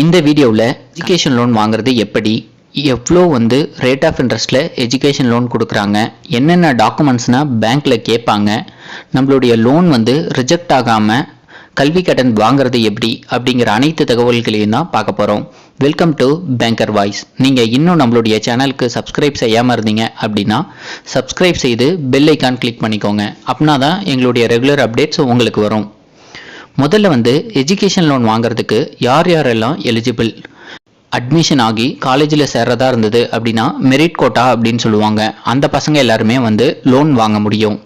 இந்த வீடியோவில் education loan வாங்குறது எப்படி? எவ்வளோ வந்து ரேட் ஆஃப் இன்ட்ரெஸ்ட்டில் எஜுகேஷன் லோன் கொடுக்குறாங்க? என்னென்ன டாக்குமெண்ட்ஸ்னால் பேங்க்கில் கேட்பாங்க? நம்மளுடைய லோன் வந்து ரிஜெக்ட் ஆகாமல் கல்வி கடன் வாங்குறது எப்படி? அப்படிங்கிற அனைத்து தகவல்களையும் தான் பார்க்க போகிறோம் வெல்கம் டு பேங்கர் வாய்ஸ் நீங்கள் இன்னும் நம்மளுடைய சேனலுக்கு சப்ஸ்கிரைப் செய்யாமல் இருந்தீங்க அப்படின்னா சப்ஸ்கிரைப் செய்து பெல் ஐக்கான் கிளிக் பண்ணிக்கோங்க. அப்படின்னா தான் எங்களுடைய ரெகுலர் அப்டேட்ஸ் உங்களுக்கு வரும். முதல்ல வந்து எஜுகேஷன் லோன் வாங்குறதுக்கு யார் யாரெல்லாம் எலிஜிபிள் அட்மிஷன் ஆகி காலேஜில் சேர்றதா இருந்தது அப்படின்னா மெரிட் கோட்டா அப்படின்னு சொல்லுவாங்க. அந்த பசங்க எல்லாருமே வந்து லோன் வாங்க முடியும்.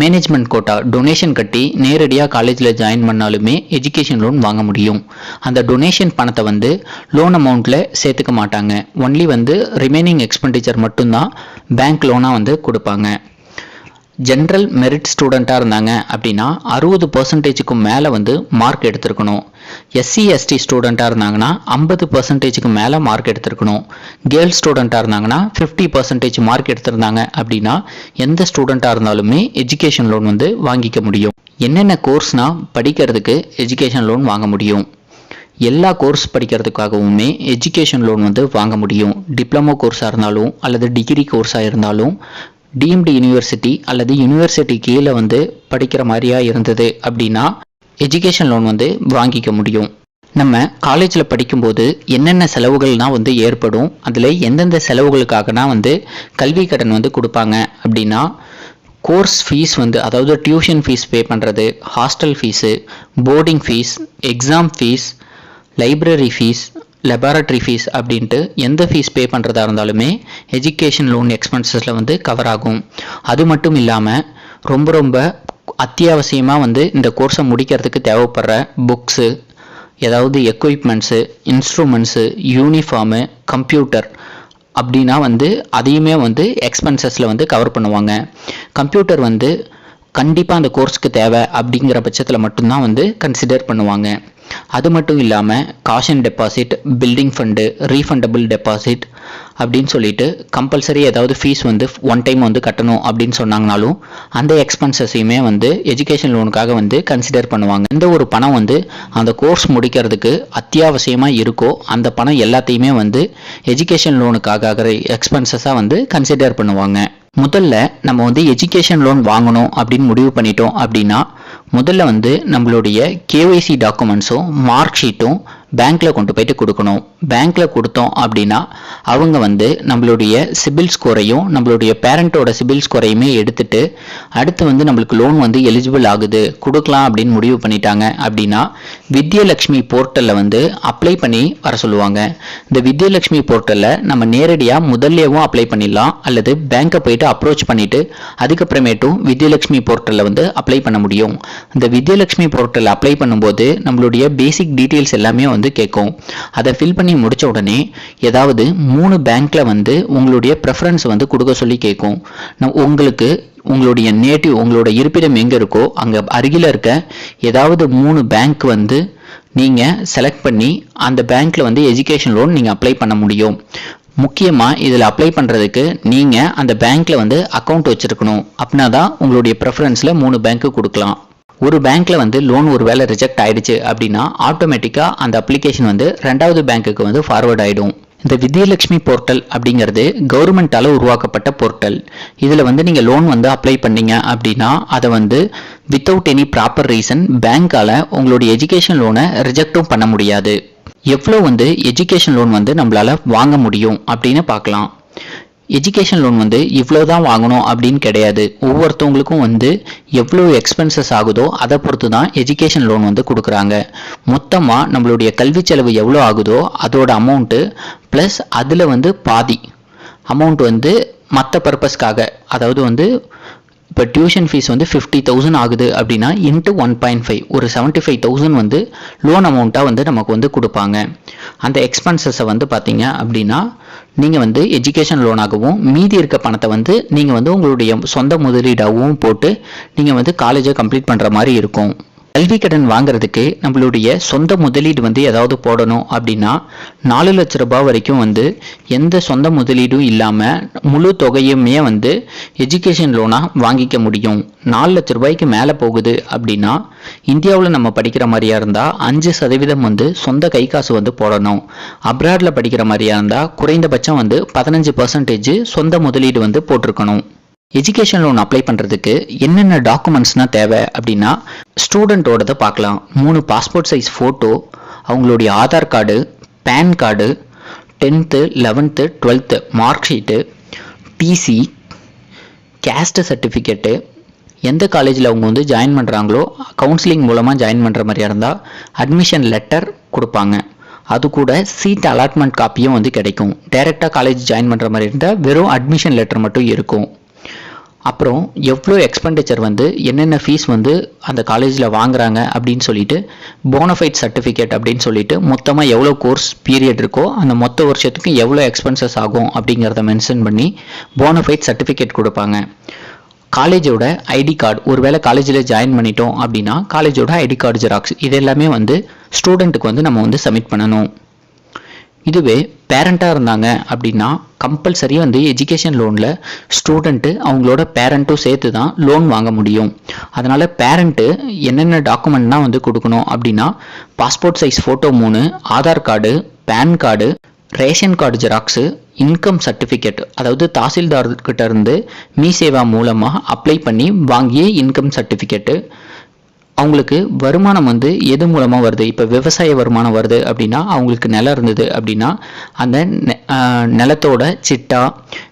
மேனேஜ்மெண்ட் கோட்டா டொனேஷன் கட்டி நேரடியாக காலேஜில் ஜாயின் பண்ணாலுமே எஜுகேஷன் லோன் வாங்க முடியும். அந்த டொனேஷன் பணத்தை வந்து லோன் அமௌண்ட்டில் சேர்த்துக்க மாட்டாங்க. ஒன்லி வந்து ரிமைனிங் எக்ஸ்பெண்டிச்சர் மட்டும்தான் பேங்க் லோனாக வந்து கொடுப்பாங்க. ஜென்ரல் மெரிட் ஸ்டூடெண்ட்டாக இருந்தாங்க. அப்படின்னா அறுபது பர்சன்டேஜுக்கு மேலே வந்து மார்க் எடுத்திருக்கணும். எஸ்சி எஸ்டி ஸ்டூடெண்ட்டாக இருந்தாங்கன்னா ஐம்பது பர்சன்டேஜுக்கு மேலே மார்க் எடுத்திருக்கணும். கேர்ள்ஸ் ஸ்டூடெண்ட்டாக இருந்தாங்கன்னா ஃபிஃப்டி பர்சன்டேஜ் மார்க் எடுத்திருந்தாங்க அப்படின்னா எந்த ஸ்டூடெண்ட்டாக இருந்தாலுமே எஜுகேஷன் லோன் வந்து வாங்கிக்க முடியும். என்னென்ன கோர்ஸ்னால் படிக்கிறதுக்கு எஜுகேஷன் லோன் வாங்க முடியும். எல்லா கோர்ஸ் படிக்கிறதுக்காகவுமே எஜுகேஷன் லோன் வந்து வாங்க முடியும். டிப்ளமோ கோர்ஸாக இருந்தாலும் அல்லது டிகிரி கோர்ஸாக இருந்தாலும் டீம்டு யூனிவர்சிட்டி அல்லது யூனிவர்சிட்டி கீழே வந்து படிக்கிற மாதிரியா இருந்தது அப்படின்னா எஜுகேஷன் லோன் வந்து வாங்கிக்க முடியும். நம்ம காலேஜில் படிக்கும்போது என்னென்ன செலவுகள்னால் வந்து ஏற்படும் அதில் எந்தெந்த செலவுகளுக்காகனா வந்து கல்வி கடன் வந்து கொடுப்பாங்க அப்படின்னா கோர்ஸ் ஃபீஸ் வந்து அதாவது டியூஷன் ஃபீஸ் பே பண்ணுறது hostel fees boarding fees exam fees library fees laboratory fees அப்படின்ட்டு எந்த ஃபீஸ் பே பண்ணுறதா இருந்தாலுமே எஜுகேஷன் லோன் எக்ஸ்பென்சஸில் வந்து கவர் ஆகும். அது மட்டும் இல்லாமல் ரொம்ப ரொம்ப அத்தியாவசியமாக வந்து இந்த கோர்ஸை முடிக்கிறதுக்கு தேவைப்படுற புக்ஸு ஏதாவது எக்யூப்மெண்ட்ஸு இன்ஸ்ட்ருமெண்ட்ஸு யூனிஃபார்மு கம்ப்யூட்டர் அப்படின்னா வந்து அதையுமே வந்து எக்ஸ்பென்சஸில் வந்து கவர் பண்ணுவாங்க. கம்ப்யூட்டர் வந்து கண்டிப்பாக அந்த கோர்ஸ்க்கு தேவை அப்படிங்கிற பட்சத்தில் மட்டும்தான் வந்து கன்சிடர் பண்ணுவாங்க. அது மட்டும் இல்லாமல் caution deposit building fund refundable deposit அப்படின்னு சொல்லிட்டு கம்பல்சரி ஏதாவது ஃபீஸ் வந்து ஒன் டைம் வந்து கட்டணும் அப்படின்னு சொன்னாங்கனாலும் அந்த எக்ஸ்பென்சஸையுமே வந்து எஜுகேஷன் லோனுக்காக வந்து கன்சிடர் பண்ணுவாங்க. எந்த ஒரு பணம் வந்து அந்த கோர்ஸ் முடிக்கிறதுக்கு அத்தியாவசியமாக இருக்கோ அந்த பணம் எல்லாத்தையுமே வந்து எஜுகேஷன் லோனுக்காக எக்ஸ்பென்சஸாக வந்து கன்சிடர் பண்ணுவாங்க. முதல்ல நம்ம வந்து எஜுகேஷன் லோன் வாங்கணும் அப்படின்னு முடிவு பண்ணிட்டோம் அப்படின்னா முதல்ல வந்து நம்மளுடைய கேஒய்சி டாக்குமெண்ட்ஸும் மார்க் ஷீட்டும் பேங்க்கில் கொண்டு போயிட்டு கொடுக்கணும். பேங்க்கில் கொடுத்தோம் அப்படின்னா அவங்க வந்து நம்மளுடைய சிபில் ஸ்கோரையும் நம்மளுடைய பேரண்ட்டோட சிபில் ஸ்கோரையுமே எடுத்துட்டு அடுத்து வந்து நம்மளுக்கு லோன் வந்து எலிஜிபிள் ஆகுது. கொடுக்கலாம் அப்படின்னு முடிவு பண்ணிட்டாங்க அப்படின்னா வித்யலக்ஷ்மி போர்ட்டலில் வந்து அப்ளை பண்ணி வர சொல்லுவாங்க. இந்த வித்யலக்ஷ்மி போர்ட்டலில் நம்ம நேரடியாக முதல்லேயும் அப்ளை பண்ணிடலாம். அல்லது பேங்க்கை போயிட்டு அப்ரோச் பண்ணிவிட்டு அதுக்கப்புறமேட்டும் வித்யலக்ஷ்மி போர்ட்டலில் வந்து அப்ளை பண்ண முடியும். இந்த வித்யலக்ஷ்மி போர்ட்டலில் அப்ளை பண்ணும்போது நம்மளுடைய பேசிக் டீட்டெயில்ஸ் எல்லாமே வந்து வந்து கேட்கும். அதை ஃபில் பண்ணி முடித்த உடனே ஏதாவது மூணு பேங்க்கில் வந்து உங்களுடைய ப்ரெஃபரன்ஸ் வந்து கொடுக்க சொல்லி கேட்கும். உங்களுக்கு உங்களுடைய நேட்டிவ் உங்களோட இருப்பிடம் எங்கே இருக்கோ அங்கே அருகில் இருக்க ஏதாவது மூணு பேங்க் வந்து நீங்கள் செலக்ட் பண்ணி அந்த பேங்க்கில் வந்து எஜுகேஷன் லோன் நீங்கள் அப்ளை பண்ண முடியும். முக்கியமாக இதில் அப்ளை பண்ணுறதுக்கு நீங்கள் அந்த பேங்க்கில் வந்து அக்கௌண்ட் வச்சுருக்கணும். அப்படின்னா தான் உங்களுடைய ப்ரெஃபரன்ஸில் மூணு பேங்க்கு கொடுக்கலாம். ஒரு பேங்க்ல வந்து லோன் ஒரு வேலை ரிஜெக்ட் ஆயிடுச்சு அப்படின்னா ஆட்டோமேட்டிக்காக அந்த அப்ளிகேஷன் வந்து ரெண்டாவது பேங்க்குக்கு வந்து ஃபார்வர்ட் ஆகிடும் இந்த வித்யலட்சுமி போர்ட்டல் அப்படிங்கிறது கவர்மெண்ட்டால் உருவாக்கப்பட்ட போர்ட்டல் இதில் வந்து நீங்கள் லோன் வந்து அப்ளை பண்ணீங்க அப்படின்னா அதை வந்து வித்தவுட் எனி ப்ராப்பர் ரீசன் பேங்க்கால் உங்களுடைய எஜுகேஷன் லோனை ரிஜெக்டும் பண்ண முடியாது. எவ்வளோ வந்து எஜுகேஷன் லோன் வந்து நம்மளால் வாங்க முடியும் அப்படின்னு பார்க்கலாம். எஜுகேஷன் லோன் வந்து இவ்வளோ தான் வாங்கணும் அப்படின்னு கிடையாது. ஒவ்வொருத்தவங்களுக்கும் வந்து எவ்வளோ எக்ஸ்பென்சஸ் ஆகுதோ அதை பொறுத்து தான் எஜுகேஷன் லோன் வந்து கொடுக்குறாங்க. மொத்தமாக நம்மளுடைய கல்வி செலவு எவ்வளோ ஆகுதோ அதோட அமௌண்ட்டு ப்ளஸ் அதில் வந்து பாதி. அமௌண்ட் வந்து மற்ற பர்பஸ்க்காக அதாவது வந்து இப்போ டியூஷன் ஃபீஸ் வந்து ஃபிஃப்டி தௌசண்ட் ஆகுது அப்படின்னா இன்ட்டு ஒன் பாயிண்ட் ஃபைவ் ஒரு செவன்ட்டி ஃபைவ் தௌசண்ட் வந்து லோன் அமௌண்ட்டாக வந்து நமக்கு வந்து கொடுப்பாங்க. அந்த எக்ஸ்பென்சஸை வந்து பார்த்தீங்க அப்படின்னா நீங்கள் வந்து எஜுகேஷன் லோனாகவும் மீதி இருக்க பணத்தை வந்து நீங்கள் வந்து உங்களுடைய சொந்த முதலீடாகவும் போட்டு நீங்கள் வந்து காலேஜை கம்ப்ளீட் பண்ணுற மாதிரி இருக்கும். கல்வி கடன் வாங்குறதுக்கு நம்மளுடைய சொந்த முதலீடு வந்து ஏதாவது போடணும் அப்படின்னா நாலு லட்ச ரூபாய் வரைக்கும் வந்து எந்த சொந்த முதலீடும் இல்லாமல் முழு தொகையுமே வந்து எஜுகேஷன் லோனாக வாங்கிக்க முடியும். நாலு லட்ச ரூபாய்க்கு மேலே போகுது அப்படின்னா இந்தியாவில் நம்ம படிக்கிற மாதிரியா இருந்தால் அஞ்சு சதவீதம் வந்து சொந்த கை காசு வந்து போடணும். அப்ராடில் படிக்கிற மாதிரியா இருந்தால் குறைந்தபட்சம் வந்து பதினஞ்சு பர்சன்டேஜ் சொந்த முதலீடு வந்து போட்டிருக்கணும். எஜுகேஷன் லோன் அப்ளை பண்ணுறதுக்கு என்னென்ன டாக்குமெண்ட்ஸ்னால் தேவை அப்படின்னா ஸ்டூடெண்ட்டோடதை பார்க்கலாம். மூணு பாஸ்போர்ட் சைஸ் ஃபோட்டோ அவங்களுடைய Aadhaar card PAN card tenth eleventh twelfth mark sheet TC caste certificate எந்த காலேஜில் அவங்க வந்து ஜாயின் பண்ணுறாங்களோ கவுன்சிலிங் மூலமாக ஜாயின் பண்ணுற மாதிரியா இருந்தால் அட்மிஷன் லெட்டர் கொடுப்பாங்க. அது கூட சீட் அலாட்மெண்ட் காப்பியும் வந்து கிடைக்கும். டைரெக்டாக காலேஜ் ஜாயின் பண்ணுற மாதிரி இருந்தால் வெறும் அட்மிஷன் லெட்டர் மட்டும் இருக்கும். அப்புறம் எவ்வளோ எக்ஸ்பெண்டிச்சர் வந்து என்னென்ன ஃபீஸ் வந்து அந்த காலேஜில் வாங்குறாங்க அப்படின்னு சொல்லிட்டு போனஃபைட் சர்டிஃபிகேட் அப்படின்னு சொல்லிட்டு மொத்தமாக எவ்வளோ கோர்ஸ் பீரியட் இருக்கோ அந்த மொத்த வருஷத்துக்கு எவ்வளோ எக்ஸ்பென்சஸ் ஆகும் அப்படிங்கிறத மென்ஷன் பண்ணி போனஃபைட் சர்டிஃபிகேட் கொடுப்பாங்க. காலேஜோட ஐடி கார்டு ஒருவேளை காலேஜில் ஜாயின் பண்ணிட்டோம் அப்படின்னா காலேஜோட ஐடி கார்டு ஜெராக்ஸ் இது எல்லாமே வந்து ஸ்டூடெண்ட்டுக்கு வந்து நம்ம வந்து சப்மிட் பண்ணணும். இதுவே பேரண்ட்டாக இருந்தாங்க அப்படின்னா கம்பல்சரி வந்து எஜுகேஷன் லோனில் ஸ்டூடெண்ட்டு அவங்களோட பேரண்ட்டும் சேர்த்து தான் லோன் வாங்க முடியும். அதனால் பேரண்ட்டு என்னென்ன டாக்குமெண்ட்லாம் வந்து கொடுக்கணும் அப்படின்னா பாஸ்போர்ட் சைஸ் ஃபோட்டோ மூணு Aadhaar card PAN card ration card xerox income certificate அதாவது தாசில்தார்கிட்ட இருந்து மீ சேவா மூலமாக அப்ளை பண்ணி வாங்கிய இன்கம் சர்டிஃபிகேட்டு அவங்களுக்கு வருமானம் வந்து எது மூலமாக வருது? இப்போ விவசாய வருமானம் வருது அப்படின்னா அவங்களுக்கு நிலம் இருந்தது அப்படின்னா அந்த நெ- நிலத்தோட சிட்டா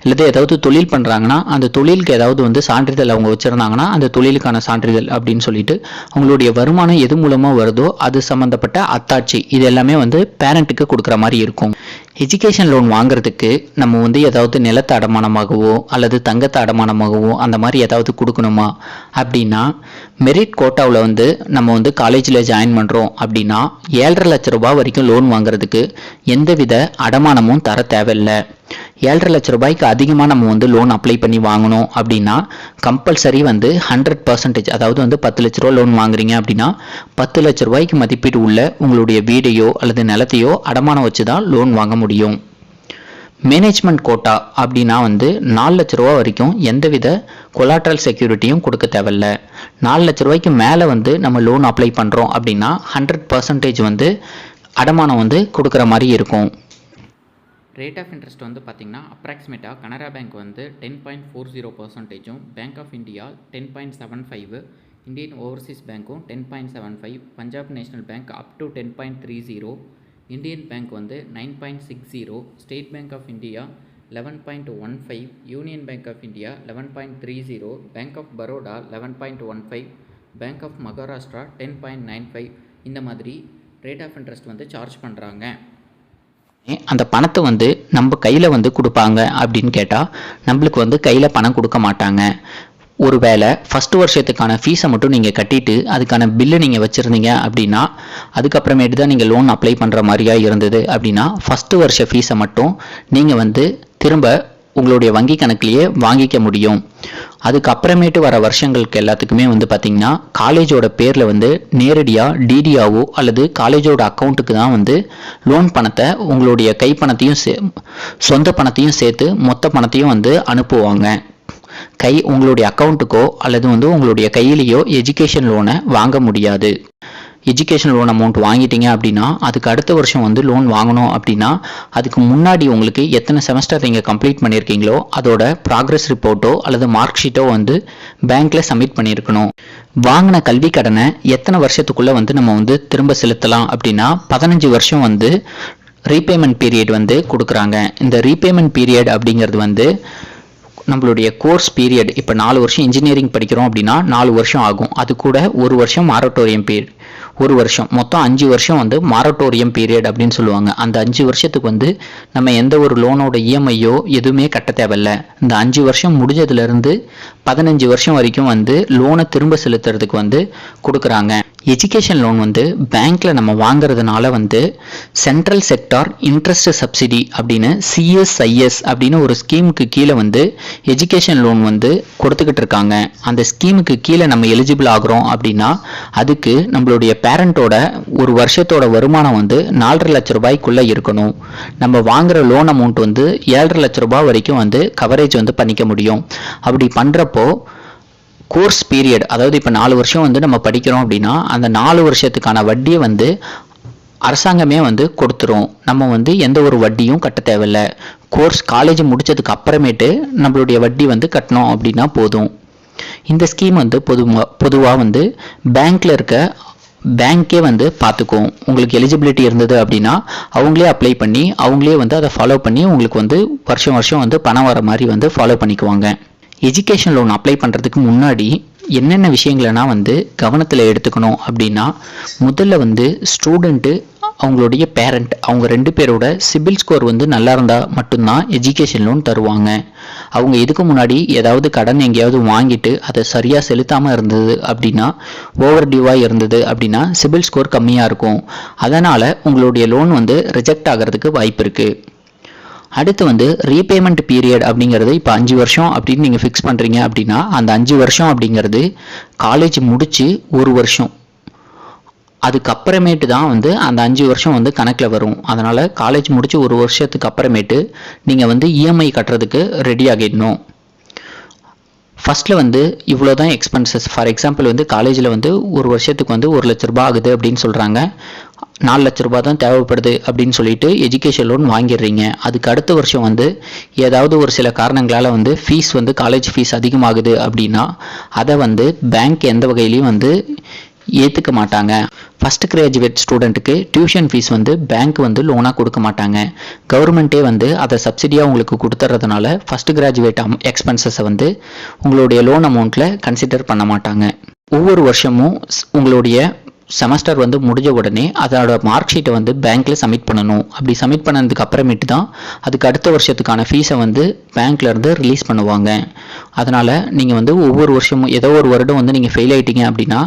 இல்லது ஏதாவது தொழில் பண்ணுறாங்கன்னா அந்த தொழிலுக்கு ஏதாவது வந்து சான்றிதழ் அவங்க வச்சுருந்தாங்கன்னா அந்த தொழிலுக்கான சான்றிதழ் அப்படின்னு சொல்லிட்டு அவங்களுடைய வருமானம் எது மூலமாக வருதோ அது சம்மந்தப்பட்ட அத்தாட்சி இது எல்லாமே வந்து பேரண்ட்டுக்கு கொடுக்குற மாதிரி இருக்கும். எஜுகேஷன் லோன் வாங்குறதுக்கு நம்ம வந்து ஏதாவது நிலத்தை அடமானமாகவோ அல்லது தங்கத்தை அடமானமாகவோ அந்த மாதிரி ஏதாவது கொடுக்கணுமா? அப்படின்னா மெரிட் கோட்டாவில் வந்து நம்ம வந்து காலேஜில் ஜாயின் பண்ணுறோம் அப்படின்னா ஏழரை லட்ச ரூபாய் வரைக்கும் லோன் வாங்குறதுக்கு எந்தவித அடமானமும் தர தேவையில்லை. ஏழரை லட்ச ரூபாய்க்கு அதிகமாக நம்ம வந்து லோன் அப்ளை பண்ணி வாங்கணும் அப்படின்னா கம்பல்சரி வந்து ஹண்ட்ரட் பர்சன்டேஜ் அதாவது வந்து பத்து லட்ச ரூபா லோன் வாங்குறீங்க அப்படின்னா பத்து லட்ச ரூபாய்க்கு மதிப்பீடு உள்ள உங்களுடைய வீடையோ அல்லது நிலத்தையோ அடமானம் வச்சு தான் லோன் வாங்க முடியும். மேனேஜ்மெண்ட் கோட்டா அப்படின்னா வந்து நாலு லட்ச ரூபா வரைக்கும் எந்தவித கொலாட்ரல் செக்யூரிட்டியும் கொடுக்க தேவையில்ல. நாலு லட்ச ரூபாய்க்கு மேலே வந்து நம்ம லோன் அப்ளை பண்ணுறோம் அப்படின்னா ஹண்ட்ரட் பர்சன்டேஜ் வந்து அடமானம் வந்து கொடுக்குற மாதிரி இருக்கும். ரேட் ஆஃப் இன்ட்ரெஸ்ட் வந்து பார்த்திங்கன்னா அப்ராக்சிமேட்டாக கனரா பேங்க் வந்து ten point four zero பர்சன்டேஜும் Bank of India ten point seven five Indian Overseas பேங்க்கும் ten point seven five Punjab National Bank up to ten point three zero Indian Bank வந்து nine point six zero State Bank of India eleven point one five Union Bank of India eleven point three zero Bank of Baroda eleven point one five Bank of Maharashtra ten point nine five இந்த மாதிரி rate of interest வந்து charge பண்ணுறாங்க அந்த பணத்தை வந்து நம்ம கையில் வந்து கொடுப்பாங்க அப்படின்னு கேட்டால் நம்மளுக்கு வந்து கையில் பணம் கொடுக்க மாட்டாங்க. ஒருவேளை ஃபஸ்ட் வருஷத்துக்கான ஃபீஸை மட்டும் நீங்கள் கட்டிட்டு அதுக்கான பில்லு நீங்கள் வச்சுருந்தீங்க அப்படின்னா அதுக்கப்புறமேட்டு தான் நீங்கள் லோன் அப்ளை பண்ணுற மாதிரியா இருந்தது அப்படின்னா ஃபஸ்ட்டு வருஷ ஃபீஸை மட்டும் நீங்கள் வந்து திரும்ப உங்களுடைய வங்கி கணக்குலேயே வாங்கிக்க முடியும். அதுக்கப்புறமேட்டு வர வருஷங்களுக்கு எல்லாத்துக்குமே வந்து பார்த்திங்கன்னா காலேஜோட பேரில் வந்து நேரடியாக டிடியாவோ அல்லது காலேஜோட அக்கௌண்ட்டுக்கு தான் வந்து லோன் பணத்தை உங்களுடைய கைப்பணத்தையும் சே சொந்த பணத்தையும் சேர்த்து மொத்த பணத்தையும் வந்து அனுப்புவாங்க. கை உங்களுடைய அக்கௌண்ட்டுக்கோ அல்லது வந்து உங்களுடைய கையிலேயோ எஜுகேஷன் லோனை வாங்க முடியாது. எஜுகேஷன் லோன் அமௌண்ட் வாங்கிட்டீங்க அப்படின்னா அதுக்கு அடுத்த வருஷம் வந்து லோன் வாங்கணும் அப்படின்னா அதுக்கு முன்னாடி உங்களுக்கு எத்தனை செமஸ்டர் நீங்கள் கம்ப்ளீட் பண்ணியிருக்கீங்களோ அதோட ப்ராக்ரஸ் ரிப்போர்ட்டோ அல்லது மார்க் ஷீட்டோ வந்து பேங்க்கில் சப்மிட் பண்ணியிருக்கணும். வாங்கின கல்வி கடனை எத்தனை வருஷத்துக்குள்ளே வந்து நம்ம வந்து திரும்ப செலுத்தலாம் அப்படின்னா பதினஞ்சு வருஷம் வந்து ரீபேமெண்ட் பீரியட் வந்து கொடுக்குறாங்க. இந்த ரீபேமெண்ட் பீரியட் அப்படிங்கிறது வந்து நம்மளுடைய கோர்ஸ் பீரியட் இப்போ நாலு வருஷம் இன்ஜினியரிங் படிக்கிறோம் அப்படின்னா நாலு வருஷம் ஆகும். அது கூட ஒரு வருஷம் மாரட்டோரியம் பீரியட் ஒரு வருஷம். மொத்தம் அஞ்சு வருஷம் வந்து மாரட்டோரியம் பீரியட் அப்படின்னு சொல்லுவாங்க. அந்த அஞ்சு வருஷத்துக்கு வந்து நம்ம எந்த ஒரு லோனோட இஎம்ஐயோ எதுவுமே கட்ட தேவையில்ல. இந்த அஞ்சு வருஷம் முடிஞ்சதுலேருந்து பதினஞ்சு வருஷம் வரைக்கும் வந்து லோனை திரும்ப செலுத்துறதுக்கு வந்து கொடுக்குறாங்க. எஜுகேஷன் லோன் வந்து பேங்க்ல நம்ம வாங்குறதுனால வந்து சென்ட்ரல் செக்டார் இன்ட்ரெஸ்ட் சப்சிடி அப்படின்னு சிஎஸ்ஐஎஸ் அப்படின்னு ஒரு ஸ்கீமுக்கு கீழே வந்து எஜுகேஷன் லோன் வந்து கொடுத்துக்கிட்டு இருக்காங்க. அந்த ஸ்கீமுக்கு கீழே நம்ம எலிஜிபிள் ஆகிறோம் அப்படின்னா அதுக்கு நம்மளோட நம்மளுடைய பேரண்ட்டோட ஒரு வருஷத்தோட வருமானம் வந்து நாலரை லட்ச ரூபாய்க்குள்ளே இருக்கணும். நம்ம வாங்குற லோன் அமௌண்ட் வந்து ஏழரை லட்ச ரூபாய் வரைக்கும் வந்து கவரேஜ் வந்து பண்ணிக்க முடியும். அப்படி பண்ணுறப்போ கோர்ஸ் பீரியட் அதாவது இப்போ நாலு வருஷம் வந்து நம்ம படிக்கிறோம் அப்படின்னா அந்த நாலு வருஷத்துக்கான வட்டியை வந்து அரசாங்கமே வந்து கொடுத்துரும். நம்ம வந்து எந்த ஒரு வட்டியும் கட்ட தேவையில்ல. கோர்ஸ் காலேஜ் முடித்ததுக்கு அப்புறமேட்டு நம்மளுடைய வட்டி வந்து கட்டணும் அப்படின்னா போதும். இந்த ஸ்கீம் வந்து பொதுவாக பொதுவாக வந்து பேங்க்ல இருக்க பேங்க்கே வந்து பார்த்துக்கும் உங்களுக்கு எலிஜிபிலிட்டி இருந்தது அப்படின்னா அவங்களே அப்ளை பண்ணி அவங்களே வந்து அதை ஃபாலோ பண்ணி உங்களுக்கு வந்து வருஷம் வருஷம் வந்து பணம் வர மாதிரி வந்து ஃபாலோ பண்ணிக்குவாங்க. எஜுகேஷன் லோன் அப்ளை பண்ணுறதுக்கு முன்னாடி என்னென்ன விஷயங்களனா வந்து கவனத்தில் எடுத்துக்கணும் அப்படின்னா முதல்ல வந்து ஸ்டூடெண்ட்டு அவங்களுடைய பேரண்ட் அவங்க ரெண்டு பேரோட சிபில் ஸ்கோர் வந்து நல்லா இருந்தால் மட்டும்தான் எஜுகேஷன் லோன் தருவாங்க. அவங்க இதுக்கு முன்னாடி ஏதாவது கடன் எங்கேயாவது வாங்கிட்டு அதை சரியாக செலுத்தாமல் இருந்தது அப்படின்னா ஓவர் டியூவாக இருந்தது அப்படின்னா சிபில் ஸ்கோர் கம்மியாக இருக்கும். அதனால் உங்களுடைய லோன் வந்து ரிஜெக்ட் ஆகிறதுக்கு வாய்ப்பு இருக்குது அடுத்து வந்து ரீபேமெண்ட் பீரியட் அப்படிங்கிறது இப்போ அஞ்சு வருஷம் அப்படின்னு நீங்கள் ஃபிக்ஸ் பண்ணுறீங்க அப்படின்னா அந்த அஞ்சு வருஷம் அப்படிங்கிறது காலேஜ் முடித்து ஒரு வருஷம் அதுக்கப்புறமேட்டு தான் வந்து அந்த அஞ்சு வருஷம் வந்து கணக்கில் வரும். அதனால் காலேஜ் முடித்து ஒரு வருஷத்துக்கு அப்புறமேட்டு நீங்கள் வந்து இஎம்ஐ கட்டுறதுக்கு ரெடி ஆகிடணும். ஃபஸ்ட்டில் வந்து இவ்வளோ தான் எக்ஸ்பென்சஸ் ஃபார் எக்ஸாம்பிள் வந்து காலேஜில் வந்து ஒரு வருஷத்துக்கு வந்து ஒரு லட்ச ரூபா ஆகுது அப்படின்னு சொல்கிறாங்க நாலு லட்ச ரூபா தான் தேவைப்படுது அப்படின்னு சொல்லிட்டு எஜுகேஷன் லோன் வாங்கிடுறீங்க. அதுக்கு அடுத்த வருஷம் வந்து ஏதாவது ஒரு சில காரணங்களால் வந்து ஃபீஸ் வந்து காலேஜ் ஃபீஸ் அதிகமாகுது அப்படின்னா அதை வந்து பேங்க் எந்த வகையிலையும் வந்து ஏற்றுக்க மாட்டாங்க. ஃபஸ்ட் கிராஜுவேட் ஸ்டூடெண்ட்டுக்கு டியூஷன் ஃபீஸ் வந்து பேங்க் வந்து லோனாக கொடுக்க மாட்டாங்க. கவர்மெண்ட்டே வந்து அதை சப்சிடியாக உங்களுக்கு கொடுத்துறதுனால ஃபஸ்ட் கிராஜுவேட் அம் எக்ஸ்பென்சஸை வந்து உங்களுடைய லோன் அமௌண்ட்டில் கன்சிடர் பண்ண மாட்டாங்க. ஒவ்வொரு வருஷமும் உங்களுடைய செமஸ்டர் வந்து முடிஞ்ச உடனே அதோட மார்க் ஷீட்டை வந்து பேங்க்கில் சப்மிட் பண்ணணும். அப்படி சப்மிட் பண்ணதுக்கு அப்புறமேட்டு தான் அதுக்கு அடுத்த வருஷத்துக்கான ஃபீஸை வந்து பேங்க்லேருந்து ரிலீஸ் பண்ணுவாங்க. அதனால் நீங்கள் வந்து ஒவ்வொரு வருஷமும் ஏதோ ஒரு வருடம் வந்து நீங்கள் ஃபெயில் ஆகிட்டீங்க அப்படின்னா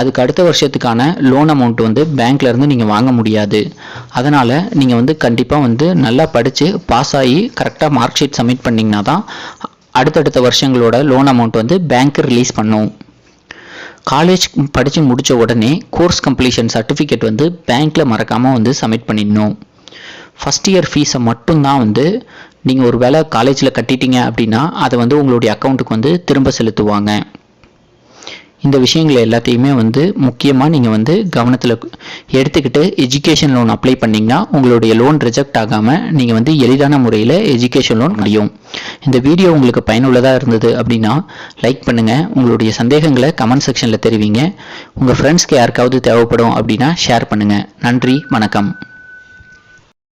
அதுக்கு அடுத்த வருஷத்துக்கான லோன் அமௌண்ட் வந்து பேங்க்லேருந்து நீங்கள் வாங்க முடியாது. அதனால் நீங்கள் வந்து கண்டிப்பாக வந்து நல்லா படித்து பாஸ் ஆகி கரெக்டாக மார்க் ஷீட் சப்மிட் பண்ணிங்கன்னா தான் அடுத்தடுத்த வருஷங்களோட லோன் அமௌண்ட் வந்து பேங்க்கு ரிலீஸ் பண்ணும். காலேஜ் படித்து முடித்த உடனே கோர்ஸ் கம்ப்ளீஷன் சர்டிஃபிகேட் வந்து பேங்க்கில் மறக்காமல் வந்து சப்மிட் பண்ணிடணும். ஃபஸ்ட் இயர் ஃபீஸை மட்டும்தான் வந்து நீங்கள் ஒரு வேளை காலேஜில் கட்டிட்டீங்க அப்படின்னா அதை வந்து உங்களுடைய அக்கௌண்ட்டுக்கு வந்து திரும்ப செலுத்துவாங்க. இந்த விஷயங்கள் எல்லாத்தையுமே வந்து முக்கியமாக நீங்கள் வந்து கவனத்தில் எடுத்துக்கிட்டு எஜுகேஷன் லோன் அப்ளை பண்ணிங்கன்னா உங்களுடைய லோன் ரிஜெக்ட் ஆகாமல் நீங்கள் வந்து எளிதான முறையில் எஜுகேஷன் லோன் முடியும். இந்த வீடியோ உங்களுக்கு பயனுள்ளதாக இருந்தது அப்படின்னா லைக் பண்ணுங்கள் உங்களுடைய சந்தேகங்களை கமெண்ட் செக்ஷனில் தெரிவிங்க. உங்கள் ஃப்ரெண்ட்ஸ்க்கு யாருக்காவது தேவைப்படும் அப்படின்னா ஷேர் பண்ணுங்கள் நன்றி வணக்கம்.